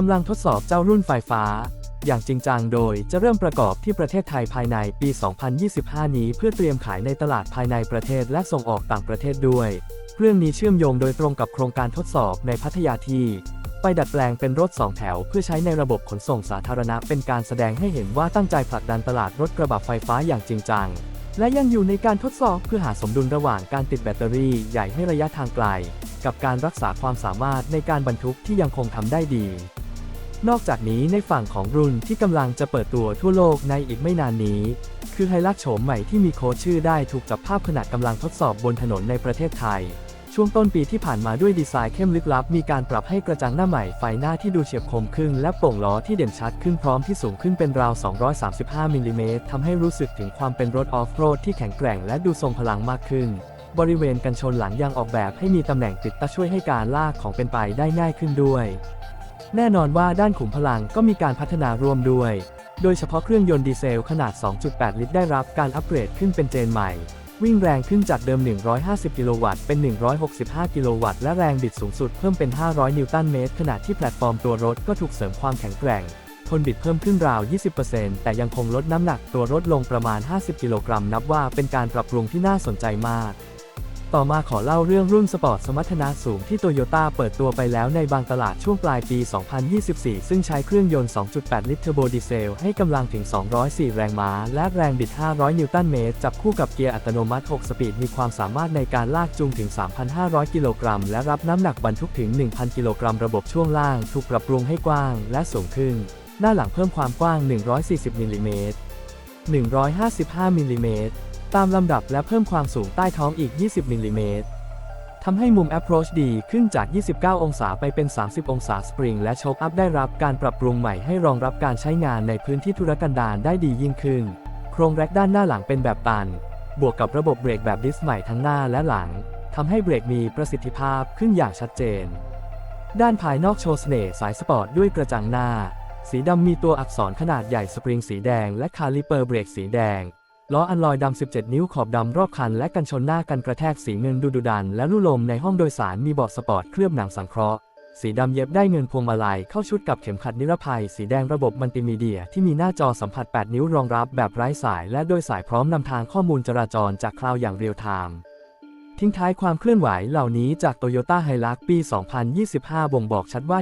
กำลังทดสอบเจ้ารุ่นไฟฟ้า อย่างจริงจังโดยจะเริ่มประกอบที่ประเทศไทยภายในปี 2025 นี้เพื่อเตรียมขายในตลาดภายในประเทศและส่งออกต่างประเทศด้วย เรื่องนี้เชื่อมโยงโดยตรงกับโครงการทดสอบในพัทยาที่ไปดัดแปลงเป็นรถ 2 แถว เพื่อใช้ในระบบขนส่งสาธารณะเป็นการแสดงให้เห็นว่าตั้งใจผลักดันตลาดรถกระบะไฟฟ้าอย่างจริงจัง และยังอยู่ในการทดสอบเพื่อหาสมดุลระหว่างการติดแบตเตอรี่ใหญ่ให้ระยะทางไกล กับการรักษาความสามารถในการบรรทุกที่ยังคงทำได้ดี นอกจากนี้ในฝั่งของรุ่นที่กำลังจะเปิดตัวทั่วโลกในอีกไม่นานนี้ คือไฮลักโฉมใหม่ที่มีโค้ดชื่อได้ถูกจับภาพขณะกำลังทดสอบบนถนนในประเทศไทย ช่วงต้นปีที่ผ่านมาด้วยดีไซน์เข้มลึกลับ มีการปรับให้กระจังหน้าใหม่ไฟหน้าที่ดูเฉียบคมขึ้น และโป่งล้อที่เด่นชัดขึ้นพร้อมที่สูงขึ้นเป็นราว 235มิลลิเมตรทำให้รู้สึกถึงความเป็นรถออฟโรดที่แข็งแกร่งและดูทรงพลังมากขึ้น บริเวณกันชนหลังยังออกแบบให้มีตำแหน่งติดตั้งช่วยให้การลากของเป็นไปได้ง่ายขึ้นด้วย แน่นอนว่าด้านขุมพลังก็มีการพัฒนาร่วมด้วย โดยเฉพาะเครื่องยนต์ดีเซลขนาด 2.8 ลิตรได้รับการอัปเกรดขึ้นเป็นเจนใหม่ วิ่งแรงขึ้นจากเดิม 150 กิโลวัตต์ เป็น 165 กิโลวัตต์ และแรงบิดสูงสุดเพิ่มเป็น 500 นิวตันเมตร ขณะที่แพลตฟอร์มตัวรถก็ถูกเสริมความแข็งแกร่งทนบิดเพิ่มขึ้นราว 20%แต่ยังคงลดน้ำหนักตัวรถลงประมาณ 50 กิโลกรัม นับว่าเป็นการปรับปรุงที่น่าสนใจมาก ต่อมาขอเล่าเรื่องรุ่นสปอร์ตสมรรถนะสูงที่โตโยต้าเปิดตัวไปแล้วในบางตลาดช่วงปลายปี 2024 ซึ่งใช้เครื่องยนต์ 2.8 ลิตรเทอร์โบดีเซล ให้กำลังถึง 204 แรงม้า และแรงบิด 500 นิวตันเมตร จับคู่กับเกียร์อัตโนมัติ 6 สปีด มีความสามารถในการลากจูงถึง 3,500 กิโลกรัม และรับน้ำหนักบรรทุกถึง 1,000 กิโลกรัม ระบบช่วงล่าง ถูกปรับปรุงให้กว้าง และสูงขึ้น หน้าหลังเพิ่มความกว้าง 140มิลลิเมตร 155มิลลิเมตรตามลำดับและเพิ่มความสูงใต้ท้องอีก 20มิลลิเมตรทำให้มุม approach ดีขึ้นจาก 29 องศาไปเป็น 30 องศาสปริงและโชคอัพได้รับการปรับปรุงใหม่ให้รองรับการใช้งานในพื้นที่ธุรกันดารได้ดียิ่งขึ้น โครงแร็กด้านหน้าหลังเป็นแบบตัน บวกกับระบบเบรกแบบดิสใหม่ทั้งหน้าและหลังทำให้เบรกมีประสิทธิภาพขึ้นอย่างชัดเจน ด้านภายนอกโชว์เสน่ห์สายสปอร์ตด้วยกระจังหน้า สีดำมีตัวอักษรขนาดใหญ่สปริงสีแดงและคาลิเปอร์เบรกสีแดง ล้ออัลลอยดำ 17 นิ้วขอบดำรอบคันและกันชนหน้ากันกระแทกสีเงินดูดุดันและลู่ลมในห้องโดยสารมีเบาะสปอร์ตเคลือบหนังสังเคราะห์สีดำเย็บได้เงินพวงมาลัยเข้าชุดกับเข็มขัดนิรภัย สีแดงระบบมัลติมีเดียที่มีหน้าจอสัมผัส 8 นิ้วรองรับแบบไร้สายและโดยสายพร้อมนำทางข้อมูลจราจรจากคลาวอย่างเรียลไทม์ทิ้งท้ายความเคลื่อนไหวเหล่านี้จาก Toyota Hilux ปี 2025 บ่งบอกชัดว่า